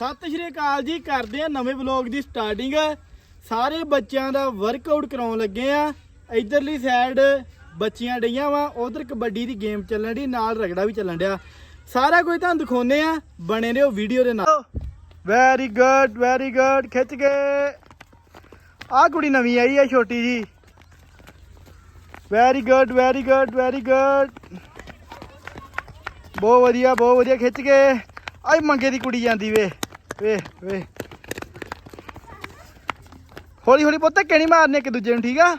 ਸਤਿ ਸ਼੍ਰੀ ਅਕਾਲ ਜੀ, ਕਰਦੇ ਆ ਨਵੇਂ ਵਲੌਗ ਦੀ ਸਟਾਰਟਿੰਗ ਸਾਰੇ ਬੱਚਿਆਂ ਦਾ ਵਰਕਆਊਟ ਕਰਾਉਣ ਲੱਗੇ ਆ ਇਧਰਲੀ ਸਾਈਡ ਬੱਚੀਆਂ ਡਈਆਂ ਵਾ, ਉਧਰ ਕਬੱਡੀ ਦੀ ਗੇਮ ਚੱਲਣ ਦੀ ਨਾਲ ਰਗੜਾ ਵੀ ਚੱਲਣ ਡਿਆ। ਸਾਰਾ ਕੁਝ ਤੁਹਾਨੂੰ ਦਿਖਾਉਨੇ ਆ ਬਣੇ ਰਹੋ ਵੀਡੀਓ ਦੇ ਨਾਲ। ਵੈਰੀ ਗੁੱਡ ਵੈਰੀ ਗੁੱਡ ਖਿੱਚ ਕੇ। ਆ ਕੁੜੀ ਨਵੀਂ ਆਈ ਆ, ਛੋਟੀ ਜੀ। Very good very good very good ਬਹੁਤ ਵਧੀਆ ਬਹੁਤ ਵਧੀਆ, ਖਿੱਚ ਕੇ। ਆਈ ਮੰਗੇ ਦੀ ਕੁੜੀ ਜਾਂਦੀ ਵੇ। ਵੇ ਵੇ। ਹੌਲੀ ਹੌਲੀ ਪੁੱਤ ਨਹੀਂ ਮਾਰਨੇ ਇੱਕ ਦੂਜੇ ਨੂੰ ਠੀਕ ਆ?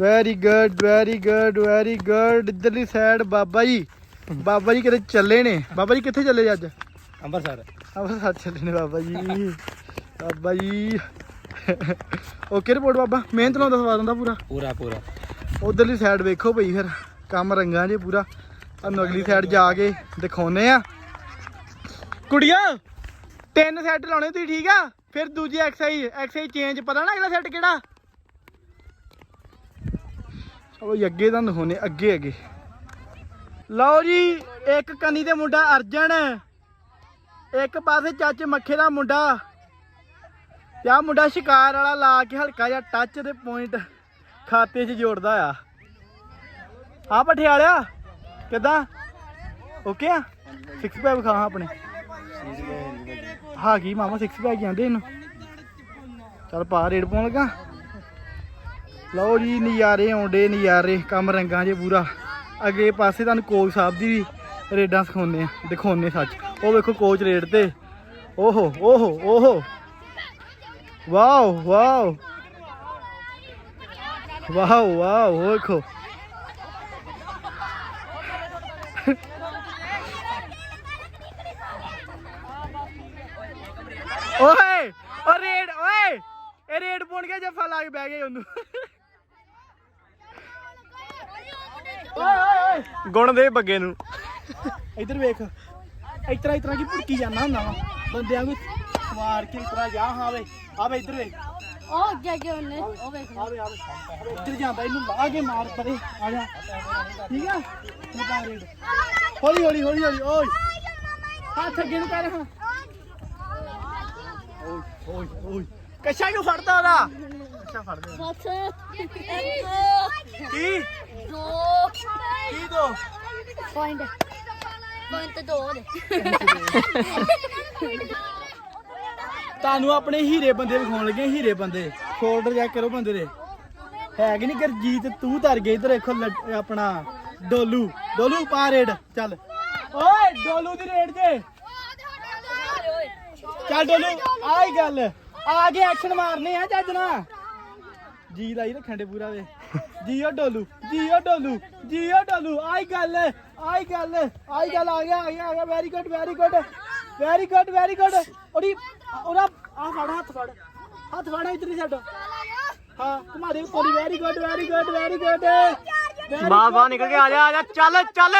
Very good very good very good ਇਧਰਲੀ side ਬਾਬਾ ਜੀ। ਬਾਬਾ ਜੀ ਕਿਤੇ ਚੱਲੇ ਨੇ। ਬਾਬਾ ਜੀ ਕਿੱਥੇ ਚੱਲੇ ਅੱਜ? ਅੰਮ੍ਰਿਤਸਰ। ਅੰਮ੍ਰਿਤਸਰ ਚੱਲੇ ਨੇ ਬਾਬਾ ਜੀ। ਬਾਬਾ ਜੀ। ਓਕੇ ਰਿਪੋਰਟ ਬਾਬਾ। ਮਿਹਨਤ ਨਾਲ ਦਸਵਾ ਦਿੰਦਾ ਪੂਰਾ। ਪੂਰਾ ਪੂਰਾ। ਉਧਰਲੀ ਸਾਈਡ ਵੇਖੋ ਭਈ ਫਿਰ। ਕੰਮ ਰੰਗਾਂ ਜੇ ਪੂਰਾ। ਅਗਲੀ ਸਾਈਡ ਜਾ ਕੇ ਦਿਖਾਉਨੇ ਆ। ਕੁੜੀਆਂ! ਤਿੰਨ ਸੈੱਟ ਲਾਉਣੇ, ਤੁਸੀਂ ਠੀਕ ਆ? ਫਿਰ ਦੂਜੀ ਐਕਸਰਸਾਈਜ਼ ਐਕਸਰਸਾਈਜ਼ ਚੇਂਜ ਪਤਾ ਨਾ ਅਗਲਾ ਸੈੱਟ ਕਿਹੜਾ? ਚਲੋ ਅੱਗੇ ਤੁਹਾਨੂੰ ਦਿਖਾਉਨੇ ਅੱਗੇ ਅੱਗੇ। ਲਓ ਜੀ, ਇੱਕ ਕੰਨੀ ਦੇ ਮੁੰਡਾ ਅਰਜਨ, ਇੱਕ ਪਾਸੇ ਚਾਚੇ ਮੱਖੇ ਦਾ ਮੁੰਡਾ। ਤੇ ਆਹ ਮੁੰਡਾ ਸ਼ਿਕਾਰ ਵਾਲਾ ਲਾ ਕੇ ਹਲਕਾ ਜਿਹਾ ਟੱਚ ਦੇ ਪੁਆਇੰਟ ਖਾਤੇ 'ਚ ਜੋੜਦਾ ਆ। ਆ ਪਠਿਆਲਿਆ, ਕਿਦਾਂ? ਓਕੇ ਆ? 6 ਪੈਕ ਖਾ ਆਪਣੇ। ਹਾਂ ਕੀ ਮਾਮਾ 6 ਪੈਕ ਜਾਂਦੇ ਇਹਨੂੰ। ਚੱਲ ਪਾ, ਰੇਡ ਪਾਉਣ ਲੱਗਾ। ਲਓ ਜੀ, ਨਜ਼ਾਰੇ ਆਉਂਦੇ ਨਜ਼ਾਰੇ, ਕੰਮ ਰੰਗਾਂ 'ਚ ਪੂਰਾ। ਅੱਗੇ ਪਾਸੇ ਤੁਹਾਨੂੰ ਕੋਚ ਸਾਹਿਬ ਦੀ ਵੀ ਰੇਡਾਂ ਸਿਖਾਉਂਦੇ ਆ, ਦਿਖਾਉਂਦੇ ਸੱਚ। ਉਹ ਵੇਖੋ ਕੋਚ ਰੇਡ ਤੇ। ਓਹੋ ਓਹੋ ਓਹੋ। Wow wow. ਵਾਓ ਵਾਓ, ਵੇਖੋ ਓਏ ਓ ਰੇਡ ਓਏ ਇਹ ਰੇਡ ਪਾਉਣ ਗਿਆ ਜੱਫਾ ਲਾ ਕੇ ਬਹਿ ਗਏ ਉਹਨੂੰ। ਓਏ ਓਏ ਓਏ। ਗੁਣ ਦੇ ਬੱਗੇ ਨੂੰ। ਇੱਧਰ ਵੇਖ ਇਤਰਾ ਇਤਰਾ ਕੀ ਭੁੜਕੀ ਜਾਂਦਾ ਹੁੰਦਾ ਵਾ। ਬੰਦਿਆਂ ਨੂੰ ਸਵਾਰ ਕੇ ਇਤਰਾ ਜਾ ਹਾਂ ਵੇ ਆ ਵੇ ਇੱਧਰ ਵੇਖ। ਉਹ ਅੱਗੇ ਅੱਗੇ ਉਹਨੇ ਉਹ ਵੇਖ ਆ ਵੇ ਆ ਵੇ ਆ ਵੇ। ਇੱਧਰ ਜਾਂਦਾ ਇਹਨੂੰ ਲਾ ਕੇ ਮਾਰ ਪਰੇ। ਆ ਜਾ। ਠੀਕ ਆ? ਰੇਡ ਹੌਲੀ ਹੌਲੀ ਹੌਲੀ ਹੌਲੀ ਓਏ। ਹੱਥ ਅੱਗੇ ਨੂੰ ਕਰ ਹਾਂ। ਓਏ ਓਏ ਓਏ। ਕੱਛਾ ਕਿਉਂ ਫੜਦਾ ਉਹਦਾ? ਕੱਛਾ ਫੜ ਦੇ ਸੱਤ ਇੱਕ ਕੀ? ਦੋ। ਕੀ ਦੋ? ਪੁਆਇੰਟ ਪੁਆਇੰਟ ਦੋ ਦੇ ਤੁਹਾਨੂੰ ਆਪਣੇ ਹੀਰੇ ਬੰਦੇ ਵਿਖਾਉਣ ਲੱਗੇ ਹੀਰੇ ਬੰਦੇ। ਸ਼ੋਲਡਰ ਚੈੱਕ ਕਰੋ ਬੰਦੇ ਦੇ। ਹੈ ਕਿ ਨਹੀਂ ਗਰਜੀਤ ਤੂੰ ਧਰ ਗਏ ਇਧਰ ਦੇਖੋ ਲੱਡ- ਆਪਣਾ ਡੋਲੂ। ਡੋਲੂ ਪਾ ਰੇਡ ਚੱਲ। ਓਏ ਡੋਲੂ ਦੀ ਰੇਡ ਜੇ ਚੱਲ ਡੋਲੂ ਆਈ ਗੱਲ। ਆ ਕੇ ਐਕਸ਼ਨ ਮਾਰਨੇ ਆ ਚੱਜ ਨਾ ਜੀ ਲਾਈ ਰੱਖਣ ਦੇ ਪੂਰਾ ਵੇ। ਜੀਓ ਡੋਲੂ ਜੀਓ ਡੋਲੂ ਜੀਓ ਡੋਲੂ ਆਈ ਗੱਲ ਆਈ ਗੱਲ ਆਈ ਗੱਲ ਆ ਗਿਆ ਆ ਗਿਆ ਆ ਗਿਆ very good very good very good very good ਉਹਦੀ ਉਹਦਾ ਆ ਫੜ ਹੱਥ ਫੜ ਹੱਥ ਫੜ ਇੱਧਰ ਹੀ ਛੱਡ ਹਾਂ ਤੁਹਾਡੇ ਕੋਲ very good very good very good ਵਾਹ ਵਾਹ ਨਿਕਲ ਕੇ ਆ ਜਾ ਆ ਜਾ ਚੱਲ ਚੱਲ।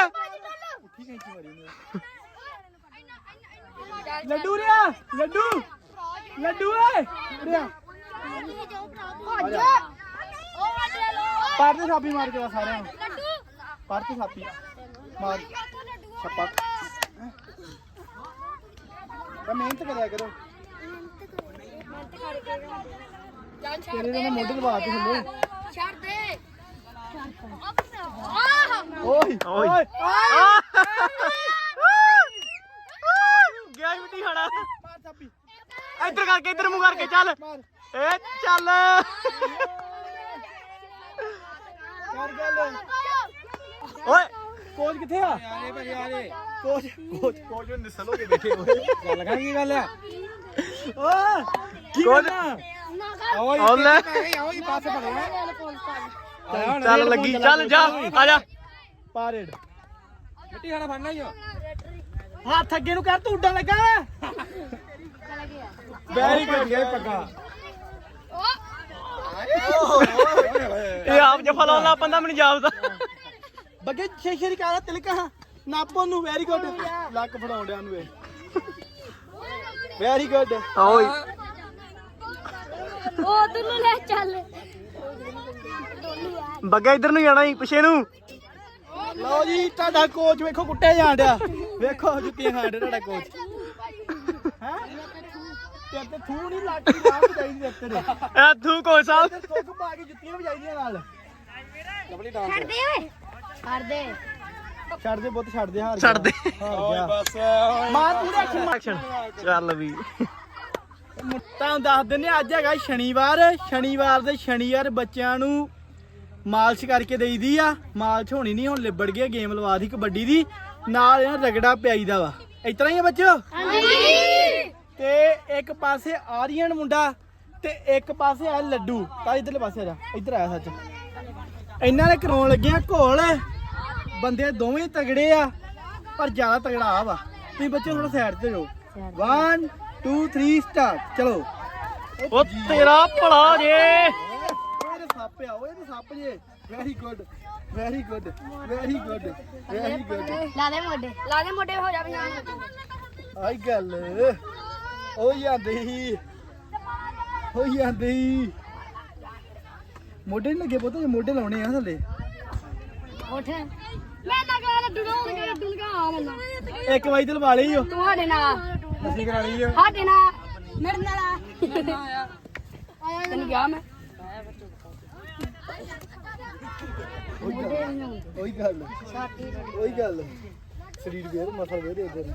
ਲੱਡੂ ਰਿਆ ਲੱਡੂ। ਲੱਡੂ ਓਏ ਰਿਆ ਪਰ ਤੇ ਸਾਪੀ ਮਾਰ ਕੇ ਆ ਸਾਰਿਆਂ ਨੂੰ ਪਰ ਤੇ ਸਾਪੀ ਮਾਰ ਛੱਪਾ ਤਾਂ ਮਿਹਨਤ ਕਰਿਆ ਕਰੋ ਤੇਰੇ ਦੇ ਮੋਢੇ ਲਵਾ ਤੇ ਥੱਲੇ ਛੱਡ ਦੇ ਓਏ ਓਏ। ਓਏ ਗਿਆ ਮਿੱਟੀ ਖਾਣਾ ਮਾਰ ਸਾਪੀ ਇੱਧਰ ਕਰਕੇ ਇੱਧਰ ਮੂੰਹ ਕਰਕੇ ਚੱਲ। ਏ ਚੱਲ। ਕਰ ਗੱਲ ਓਏ। ਕੋਚ ਕਿੱਥੇ ਆ? ਆਲੇ ਭਾਜੀ ਆਲੇ ਕੋਚ ਕੋਚ। ਕੋਚ ਨੂੰ ਨਿਸਲ ਹੋ ਕੇ ਬੈਠੇ ਹੋਏ। ਗੱਲ ਕਰਾਂ ਕੀ ਗੱਲ ਆ? ਓਏ ਕੀ ਕੋਚ। ਕਰਨਾ? ਓਏ ਓਲੇ ਓਏ ਪਾਸੇ ਚੱਲ ਲੱਗੀ। ਚੱਲ ਜਾ ਆ ਜਾ। ਪਾਰੇਡ। ਮਿੱਟੀ ਖਾਣਾ ਫੜਨਾ ਹੀ ਹੱਥ ਅੱਗੇ ਨੂੰ ਕਰ ਤੂੰ ਉੱਡਣ ਲੱਗਾ। ਵੈਰੀ ਗੁੱਡ ਗਿਆ ਪੱਗਾ ਇਹ ਆਪ ਜਫਾ ਲਾਉਣ ਪੰਦਾ ਮੈਨੂੰ ਜਾਪਦਾ ਬੱਗੇ ਛੇ ਛੇ ਕਾਲਾ ਤਿਲਕਾ ਨਾਪੋ ਨੂੰ ਵੈਰੀ ਗੁੱਡ ਲੱਕ ਫੜਾਉਣ ਡਿਆ ਨੂੰ ਇਹ। ਵੈਰੀ ਗੁੱਡ ਓਏ। ਉਹ ਤੈਨੂੰ ਲੈ ਚੱਲ ਬੱਗਾ ਇੱਧਰ ਨੂੰ ਜਾਣਾ ਹੀ ਪਿਛੇ ਨੂੰ। ਲਓ ਜੀ ਤੁਹਾਡਾ ਕੋਚ ਵੇਖੋ ਕੁੱਟਿਆ ਜਾਣ ਡਿਆ। ਵੇਖੋ ਜੁੱਤੀਆਂ ਖਾਣ ਡਿਆ ਤੁਹਾਡਾ ਕੋਚ ਹੈ? ਤੇ ਤੇ ਥੂ ਨਹੀਂ ਲਾਟੀ ਲਾ ਕੇ ਚਾਹੀਦੀ ਤੇਰੇ ਐ ਤੂੰ ਕੋਈ ਸਾਹਿਬ ਤੇ ਕੁੱਕ ਪਾ ਕੇ ਜੁੱਤੀਆਂ ਵਜਾਈਦੀਆਂ ਨਾਲ। ਛੱਡ ਦੇ ਓਏ। ਛੱਡ ਦੇ ਛੱਡ ਦੇ ਬੁੱਤ ਛੱਡ ਦੇ ਹਾਰ ਛੱਡ ਦੇ ਓਏ ਬਸ। ਮਾਰ ਤੂੰ ਐਕਸ਼ਨ ਐਕਸ਼ਨ ਚੱਲ ਵੀ। ਤੁਹਾਨੂੰ ਦੱਸ ਦਿੰਨੇ ਆ, ਅੱਜ ਹੈਗਾ ਸ਼ਨੀਵਾਰ। ਸ਼ਨੀਵਾਰ ਦੇ ਸ਼ਨੀਵਾਰ ਬੱਚਿਆਂ ਨੂੰ ਮਾਲਸ਼ ਕਰਕੇ ਦੇਈਦੀ ਆ। ਮਾਲਸ਼ ਹੋਣੀ ਨਹੀਂ ਹੁਣ ਲਿਬੜ ਗਿਆ ਗੇਮ ਲਵਾ ਦੀ ਕਬੱਡੀ ਦੀ। ਨਾਲ ਇਹਨਾਂ ਰਗੜਾ ਪਿਆਈਦਾ ਵਾ। ਤਰ੍ਹਾਂ ਹੀ ਆ ਬੱਚਿਓ? ਹਾਂਜੀ। ਤੇ ਇੱਕ ਪਾਸੇ ਆਰੀਅਨ ਮੁੰਡਾ ਤੇ ਇੱਕ ਪਾਸੇ ਆ ਲੱਡੂ। ਤਾਂ ਇਧਰਲੇ ਪਾਸੇ ਆ ਜਾ ਇੱਧਰ ਆਇਆ ਸੱਚ। ਇਹਨਾਂ ਨੇ ਕਰਾਉਣ ਲੱਗਿਆ ਘੋਲ। ਬੰਦੇ ਦੋਵੇਂ ਤਗੜੇ ਆ ਪਰ ਜ਼ਿਆਦਾ ਤਗੜਾ ਆ ਵਾ। ਤੁਸੀਂ ਬੱਚੇ ਥੋੜਾ ਸਾਈਡ ਤੇ ਜਾਓ 1 2 3 ਸਟਾਰਟ ਚਲੋ। ਉਹ ਤੇਰਾ ਭਲਾ ਜੇ। ਓਏ ਤੇ ਸੱਪ ਆ ਓਏ ਤੇ ਸੱਪ ਜੇ। Very good very good very good very good ਲਾ ਦੇ ਮੋਢੇ। ਲਾ ਦੇ ਮੋਢੇ ਹੋ ਜਾ ਪਛਾਣ ਆਈ ਗੱਲ। ਉਹ ਜਾਂਦੇ ਹੀ ਉਹ ਜਾਂਦੇ ਹੀ ਮੋਢੇ ਨੀ ਲੱਗੇ ਪੁੱਤ ਮੋਢੇ ਲਾਉਣੇ ਆ ਥੱਲੇ। ਉੱਠ। ਮੈਂ ਤਾਂ ਕਹਾਂ ਲੱਡੂ ਨਾ ਹੋਣਗੇ ਲੱਡੂ ਲਗਾ ਆ। ਮੈਨੂੰ ਇੱਕ ਵਾਰੀ ਤੇ ਲਵਾ ਲਈ ਓ। ਤੁਹਾਡੇ ਨਾਲ। ਅਸੀਂ ਕਰਾਣੀ ਆ ਸਾਡੇ ਨਾਲ। ਮੇਰੇ ਨਾਲ ਆ। ਤੈਨੂੰ ਕਿਹਾ ਮੈਂ। ਉਹੀ ਗੱਲ। ਉਹੀ ਗੱਲ। ਸਰੀਰ ਵੇਰ ਮਸਲ ਵੇਰ ਇਧਰ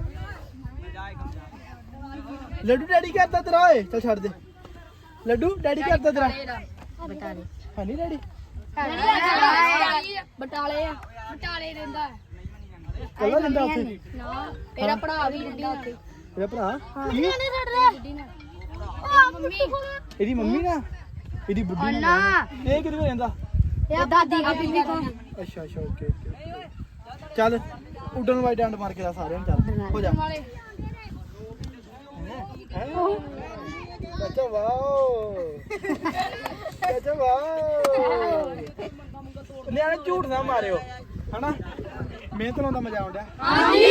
ਲੱਡੂ ਡੈਡੀ ਕਰਦਾ ਤੇਰਾ ਓਏ ਚੱਲ ਛੱਡ ਦੇ। ਲੱਡੂ ਡੈਡੀ ਕਰਦਾ ਤੇਰਾ। ਬਟਾਲੇ ਹੈ ਨਹੀਂ ਡੈਡੀ? ਬਟਾਲੇ ਆ ਬਟਾਲੇ ਰਹਿੰਦਾ। ਕੱਲਾ ਦਿੰਦਾ ਉੱਥੇ? ਨਾ ਇਹਦਾ ਭਰਾ ਵੀ ਰਹਿੰਦਾ ਉੱਥੇ। ਇਹਦਾ ਭਰਾ? ਕੀ? ਨਹੀਂ ਛੱਡਦੇ ਮੰਮੀ। ਇਹਦੀ ਮੰਮੀ ਨਾ? ਇਹਦੀ ਬੁੱਢੀ ਨਾ ਨਾ। ਇਹ ਕਿਹਦੇ ਕੋਲ ਰਹਿੰਦਾ ਇਹ ਦਾਦੀ ਆ ਬੀਬੀ ਕੋ ਅੱਛਾ ਅੱਛਾ ਓਕੇ ਓਕੇ ਚੱਲ ਉੱਡਣ ਵਾਲੀ ਡੰਡ ਮਾਰ ਕੇ ਦਾ ਸਾਰਿਆਂ ਨੂੰ ਚੱਲ। ਹੋ ਜਾ। ਚਾਚਾ ਵਾਓ ਚਾਚਾ ਵਾਓ ਨਿਆਣੇ ਝੂਠ ਨਾ ਮਾਰਿਓ ਹਨਾ? ਮਿਹਨਤ ਲਾਉਣ ਦਾ ਮਜ਼ਾ ਆਉਂਦਾ ਹਾਂਜੀ।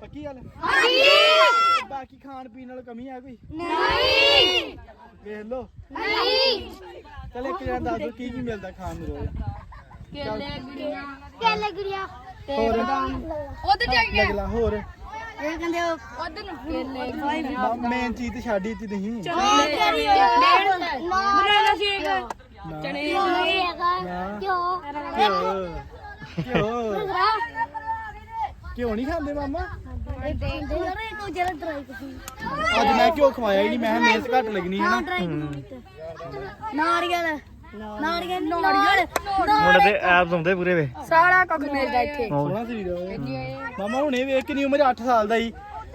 ਪੱਕੀ ਗੱਲ? ਹਾਂਜੀ। ਬਾਕੀ ਖਾਣ ਪੀਣ ਨਾਲ ਕਮੀ ਆ ਕੋਈ? ਨਹੀਂ। ਵੇਖ ਲਓ। ਨਹੀਂ। ਚੱਲ ਇੱਕ ਜਣਾ ਦੱਸ ਦਿਓ ਕੀ ਕੀ ਮਿਲਦਾ ਖਾਣ ਨੂੰ ਰੋਜ਼? ਕੇਲੇ ਗੁੜੀਆਂ। ਕੇਲੇ ਗੁੜੀਆਂ। ਤੇ ਹੋਰ? ਬਦਾਮ ਉਧਰ ਜਾ ਲਗਲਾ ਹੋਰ। ਇਹ ਕਹਿੰਦੇ ਉਧਰ ਨੂੰ ਕੇਲੇ ਮੇਨ ਚੀਜ਼ ਤੇ ਛੱਡੀ ਤੀ ਸ਼ੇਕ। ਚਣੇ ਕਿਉਂ ਨਹੀਂ ਖਾਂਦੇ ਮਾਮਾ? ਅੱਜ ਮੈਂ ਘਿਓ ਖਵਾਇਆ ਹੀ ਨਹੀਂ ਮੈਂ ਕਿਹਾ ਮਿਹਨਤ ਘੱਟ ਲੱਗਣੀ ਹੈ ਨਾ। ਨਾਰੀਅਲ। ਨਾਰੀਅਲ ਨਾਰੀਅਲ ਮੁੰਡੇ ਤੇ ਐਬਸ ਹੁੰਦੇ ਪੂਰੇ ਵੇ। ਸਾਰਾ ਕੁਝ ਮਿਲਦਾ ਇੱਥੇ। ਸੋਹਣਾ ਸਰੀਰ ਹੋਵੇ ਮਾਮਾ ਹੁਣੇ ਵੇਖ ਕਿੰਨੀ ਉਮਰ 8 ਸਾਲ ਦਾ ਹੀ।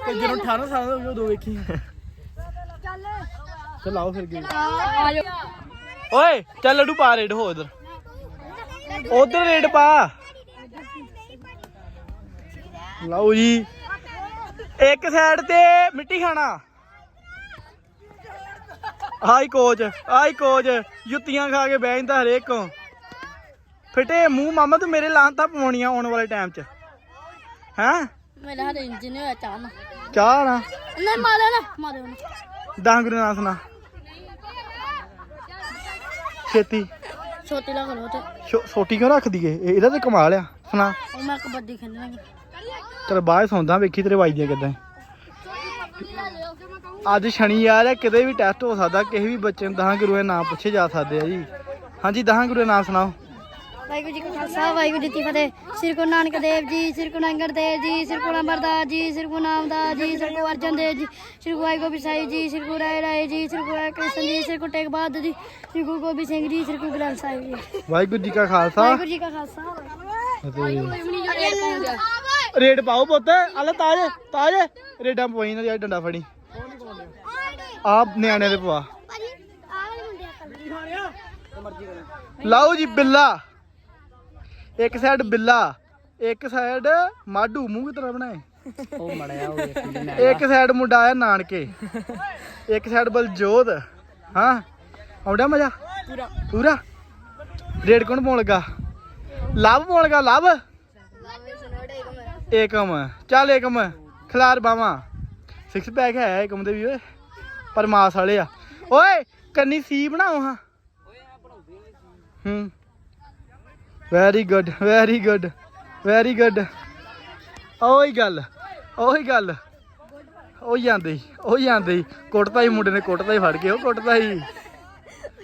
ਤੇ ਜਦੋਂ 18 ਸਾਲ ਦਾ ਹੋ ਗਿਆ ਉਦੋਂ ਵੇਖੀ। ਚੱਲ ਆਓ ਫਿਰ ਗਏ ਆ ਜਾ ਓਏ ਚੱਲ ਲੱਡੂ ਪਾ ਰੇਡ ਹੋ ਉਧਰ ਉਧਰ ਰੇਡ ਪਾ। ਲਓ ਜੀ। ਇੱਕ ਸਾਈਡ ਤੇ ਮਿੱਟੀ ਖਾਣਾ। ਆਈ ਕੋਚ ਆਈ ਕੋਚ ਜੁੱਤੀਆਂ ਖਾ ਕੇ ਬਹਿ ਜਾਂਦਾ ਹਰੇਕ ਕੋ ਫਿੱਟੇ ਮੂੰਹ ਮਾਮਾ ਤੂੰ ਮੇਰੇ ਲਾਂ ਤਾਂ ਪਵਾਉਣੀਆਂ ਆਉਣ ਵਾਲੇ ਟਾਈਮ 'ਚ। ਹੈਂ? ਮੇਰਾ ਹਰੇ ਇੰਜਨ ਹੋਇਆ ਚਾਹ ਨਾ ਚਾਹ ਨਾ? ਨਹੀਂ ਮਾਰੇ ਨਾ ਮਾਰੇ ਨਾ ਦਸ ਗੁਰੂ ਨਾ ਸੁਣਾ। ਛੇਤੀ। ਛੋਟੀ ਲਾ ਕਰੋ ਤੇ ਛੋ- ਛੋਟੀ ਕਿਉਂ ਰੱਖਦੀ ਏ ਇਹ- ਇਹਦਾ ਤੇ ਕਮਾਲ ਆ। ਸੁਣਾ। ਉਹ ਮੈਂ ਕਬੱਡੀ ਖੇਡਣਾ ਬਾਅਦ 'ਚ ਸੌਂਦਾ ਵੇਖੀ ਤੇਰੇ ਵੱਜਦੀਆਂ ਕਿਦਾਂ ਅੱਜ ਸ਼ਨੀ ਯਾਰ ਹੈ ਕਿਤੇ ਵੀ ਟੈਸਟ ਹੋ ਸਕਦਾ ਕਿਸੇ ਵੀ ਬੱਚੇ ਨੂੰ ਦਹਾਂ ਗੁਰੂਆਂ ਦੇ ਨਾਮ ਪੁੱਛੇ ਜਾ ਸਕਦੇ ਆ ਜੀ ਹਾਂਜੀ ਦਹਾਂ ਗੁਰੂ ਦੇ ਨਾਮ ਸੁਣਾਓ ਵਾਹਿਗੁਰੂ ਜੀ ਕਾ ਖਾਲਸਾ ਵਾਹਿਗੁਰੂ ਜੀ ਕੀ ਫਤਿਹ ਸ੍ਰੀ ਗੁਰੂ ਨਾਨਕ ਦੇਵ ਜੀ ਸ੍ਰੀ ਗੁਰੂ ਅੰਗਦ ਦੇਵ ਜੀ ਸ੍ਰੀ ਗੁਰੂ ਅਮਰਦਾਸ ਜੀ ਸ੍ਰੀ ਗੁਰੂ ਨਾਮਦਾਸ ਜੀ ਸ੍ਰੀ ਗੁਰੂ ਅਰਜਨ ਦੇਵ ਜੀ ਸ੍ਰੀ ਗੁਰੂ ਵਾਹਿਗੁਰੂ ਸਾਹਿਬ ਜੀ ਸ੍ਰੀ ਗੁਰੂ ਰਾਏ ਰਾਏ ਜੀ ਸ੍ਰੀ ਗੁਰੂ ਕ੍ਰਿਸ਼ਨ ਜੀ ਸ੍ਰੀ ਗੁਰੂ ਤੇਗ ਬਹਾਦਰ ਜੀ ਸ੍ਰੀ ਗੁਰੂ ਗੋਬਿੰਦ ਸਿੰਘ ਜੀ ਸ੍ਰੀ ਗੁਰੂ ਗ੍ਰੰਥ ਸਾਹਿਬ ਜੀ ਵਾਹਿਗੁਰੂ ਜੀ ਕਾ ਖਾਲਸਾ ਵਾਹਿਗੁਰੂ ਜੀ ਕਾ ਖਾਲਸਾ ਰੇਡ ਪਾਓ ਪੁੱਤ ਆਲੇ ਤਾਜ ਤਾਜ ਰੇਡਾਂ ਪਵਾਈ ਨਾ ਡੰਡਾ ਫੜੀ ਆ ਨਿਆਣੇ ਦੇ ਪਵਾ ਲਾਓ ਜੀ ਬਿੱਲਾ। ਇੱਕ ਸਾਈਡ ਬਿੱਲਾ ਇੱਕ ਸਾਈਡ ਮਾਡੂ। ਮੂੰਹ ਕਿਤਰਾ ਬਣਾਏ? ਉਹ ਮੜਿਆ ਉਹ ਇੱਕ ਸਾਈਡ ਮੁੰਡਾ ਆਇਆ ਨਾਨਕੇ ਇੱਕ ਸਾਈਡ ਬਲਜੋਤ। ਹਾਂ ਆਉਂਦਾ ਮਜ਼ਾ? ਪੂਰਾ। ਪੂਰਾ? ਰੇਡ ਕੌਣ ਪਾਉਣ ਲੱਗਾ? ਲਵ ਪਾਉਣ ਲੱਗਾ ਲਵ ਏਕਮ। ਚੱਲ ਏਕਮ ਖਿਲਾਰ ਬਾਵਾ। ਸਿਕਸ ਪੈਕ ਹੈ ਏਕਮ ਦੇ ਵੀ ਓਏ। ਪਰ ਮਾਸ ਵਾਲੇ ਆ। ਓਏ ਕੰਨੀ ਸੀ ਬਣਾਓ ਹਾਂ। ਹੂੰ। Very good very good very good ਉਹੀ ਗੱਲ ਉਹੀ ਗੱਲ। ਉਹ ਜਾਂਦੇ ਉਹ ਜਾਂਦੇ ਈ। ਕੁੱਟਤਾ ਹੀ ਮੁੰਡੇ ਨੇ ਕੁੱਟਤਾ ਹੀ ਫੜ ਕੇ ਉਹ ਕੁੱਟਤਾ ਹੀ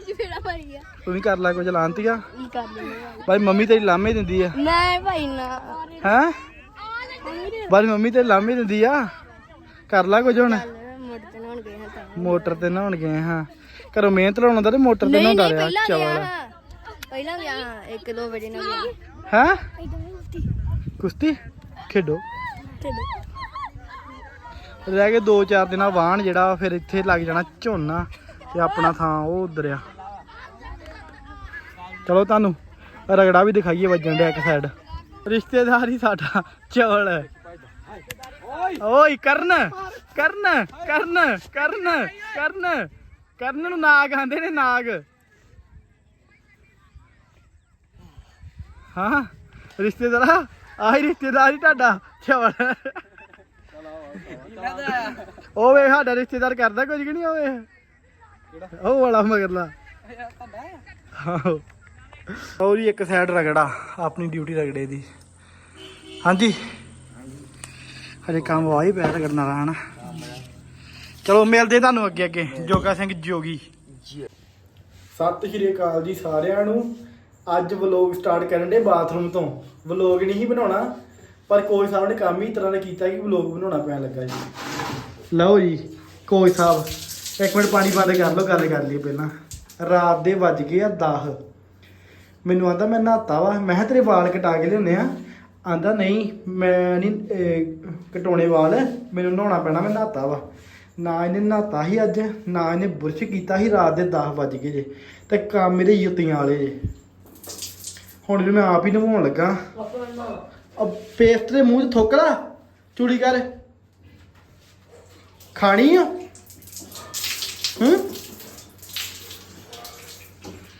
ਜਿਹੜਾ ਭਾਈ ਆ। ਤੂੰ ਵੀ ਕਰ ਲੈ ਕੁਝ ਲਾਂਤੀਆ। ਕੀ ਕਰ ਲੈਂਦੇ ਭਾਈ ਮੰਮੀ ਤੇਰੀ ਲਾਮੇ ਦਿੰਦੀ ਆ। ਮੈਂ ਭਾਈ ਨਾ। ਹੈ? ਭਾਈ ਮੰਮੀ ਤੇਰੀ ਲਾਮੇ ਦਿੰਦੀ ਆ। ਕਰ ਲੈ ਕੁਝ ਹੁਣ। ਨਹਾਉਣ ਗਏ ਹਾਂ ਤਾਂ। ਮੋਟਰ ਤੇ ਨਹਾਉਣ ਗਏ ਹਾਂ। ਘਰੋਂ ਮਿਹਨਤ ਲਾਉਣ ਹੁੰਦਾ ਤੇ ਮੋਟਰ ਤੇ ਨਹੀਂ ਨਹਾਉਂਦਾ ਨਹੀਂ ਰਿਹਾ ਚਵਲ। ਪਹਿਲਾਂ ਗਿਆ ਹਾਂ, ਇੱਕ ਦੋ ਵਜੇ ਨਾਲ ਹੈ? ਕੁਸ਼ਤੀ। ਖੇਡੋ। ਰਹਿ ਗਏ 2-4 ਦਿਨਾਂ ਵਾਹਣ ਜਿਹੜਾ ਫਿਰ ਇੱਥੇ ਲੱਗ ਜਾਣਾ ਝੋਨਾ ਤੇ ਆਪਣਾ ਥਾਂ ਉਹ ਉਧਰ ਆ ਚਲੋ ਤੁਹਾਨੂੰ ਰਗੜਾ ਵੀ ਦਿਖਾਈਏ ਵੱਜਣ ਡਿਆ ਇੱਕ ਸਾਈਡ ਰਿਸ਼ਤੇਦਾਰ ਹੀ ਸਾਡਾ ਚਵਲ ਓਏ ਕਰਨ ਕਰਨ ਕਰਨ ਕਰਨ ਕਰਨ। ਕਰਨ ਨੂੰ ਨਾਗ ਆਂਦੇ ਨੇ ਨਾਗ। ਹਾਂ, ਰਿਸ਼ਤੇਦਾਰਾ, ਆਹੀ ਰਿਸ਼ਤੇਦਾਰ ਹੀ ਤੁਹਾਡਾ ਚਵਲ ਉਹ ਵੇ ਸਾਡਾ ਰਿਸ਼ਤੇਦਾਰ ਕਰਦਾ ਕੁਝ ਕਿ ਨਹੀਂ ਹੋਵੇ ਉਹ ਵਾਲਾ ਮਗਰਲਾ। ਆਹੋ। ਇੱਕ ਸਾਈਡ ਰਗੜਾ, ਆਪਣੀ ਡਿਊਟੀ ਰਗੜੇ ਦੀ। ਹਾਂਜੀ। ਹਜੇ ਕੰਮ ਵਾਹੀ ਪਿਆ ਰਗੜਨ ਵਾਲਾ ਹਨਾ। ਚਲੋ, ਮਿਲਦੇ ਤੁਹਾਨੂੰ ਅੱਗੇ ਅੱਗੇ। ਜੋਗਾ ਸਿੰਘ ਜੋਗੀ। ਸਤਿ ਸ਼੍ਰੀ ਅਕਾਲ ਜੀ ਸਾਰਿਆਂ ਨੂੰ। ਅੱਜ ਵਲੌਗ ਸਟਾਰਟ ਕਰਨ ਦੇ ਬਾਥਰੂਮ ਤੋਂ। ਵਲੌਗ ਨਹੀਂ ਬਣਾਉਣਾ, ਪਰ ਕੋਚ ਸਾਹਿਬ ਨੇ ਕੰਮ ਹੀ ਤਰ੍ਹਾਂ ਦਾ ਕੀਤਾ ਕਿ ਵਲੌਗ ਬਣਾਉਣਾ ਪੈਣ ਲੱਗਾ ਜੀ। ਲਓ ਜੀ, ਕੋਚ ਸਾਹਿਬ, ਇੱਕ ਮਿੰਟ ਪਾਣੀ ਬੰਦ ਕਰ ਲਓ, ਗੱਲ ਕਰ ਲਈਏ ਪਹਿਲਾਂ। ਰਾਤ ਦੇ ਵੱਜ ਗਏ ਆ 10 ਮੈਨੂੰ ਆਂਦਾ ਮੈਂ ਨਹਾਤਾ ਵਾ। ਮੈਂ ਕਿਹਾ ਤੇਰੇ ਵਾਲ ਕਟਾ ਕੇ ਲਿਆਉਂਦੇ ਆ। ਆਂਦਾ ਨਹੀਂ, ਮੈਂ ਨਹੀਂ ਕਟਾਉਣੇ ਵਾਲ, ਮੈਨੂੰ ਨਹਾਉਣਾ ਪੈਣਾ, ਮੈਂ ਨਹਾਤਾ ਵਾ। ਨਾ ਇਹਨੇ ਨਹਾਤਾ ਸੀ ਅੱਜ, ਨਾ ਇਹਨੇ ਬੁਰਸ਼ ਕੀਤਾ ਸੀ, ਰਾਤ ਦੇ 10 ਵੱਜ ਗਏ ਜੇ। ਤੇ ਕੰਮ ਮੇਰੇ ਜੁੱਤੀਆਂ ਵਾਲੇ ਜੇ। ਹੁਣ ਜੇ ਮੈਂ ਆਪ ਹੀ ਨਵਾਉਣ ਲੱਗਾ। ਅਬ ਪੇਸਟ ਦੇ ਮੂੰਹ 'ਚ ਥੁੱਕ ਲਾ, ਚੂੜੀ ਕਰ। ਖਾਣੀ ਆ? ਹੂੰ?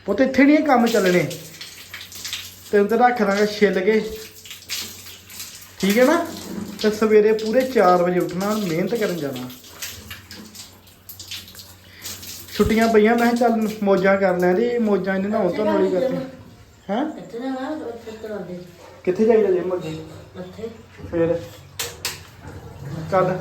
ਪੁੱਤ ਇੱਥੇ ਨਹੀਂ ਕੰਮ ਚੱਲਣੇ। ਤੈਨੂੰ ਤਾਂ ਰੱਖ ਦਾਂਗਾ ਛਿੱਲ ਕੇ। ਠੀਕ ਹੈ ਨਾ? ਤੇ ਸਵੇਰੇ ਪੂਰੇ 4 ਵਜੇ ਉੱਠਣਾ ਮਿਹਨਤ ਕਰਨ ਜਾਣਾ। ਛੁੱਟੀਆਂ ਪਈਆਂ ਮੈਂ ਕਿਹਾ ਚੱਲ ਮੌਜਾਂ ਕਰ ਲੈਂਦੇ ਮੌਜਾਂ ਇਹਨੇ ਨਹਾਉਣ ਤੋਂ ਨੋਲੀ ਕਰਦੇ ਹੈ? ਕਿੱਥੇ ਜਾਣਾ ਉੱਥੇ ਕਰਾਉਂਦੇ ਕਿੱਥੇ ਜਾਈਦਾ ਜਿਮ ਅੱਗੇ ਉੱਥੇ। ਫੇਰ। ਕੱਲ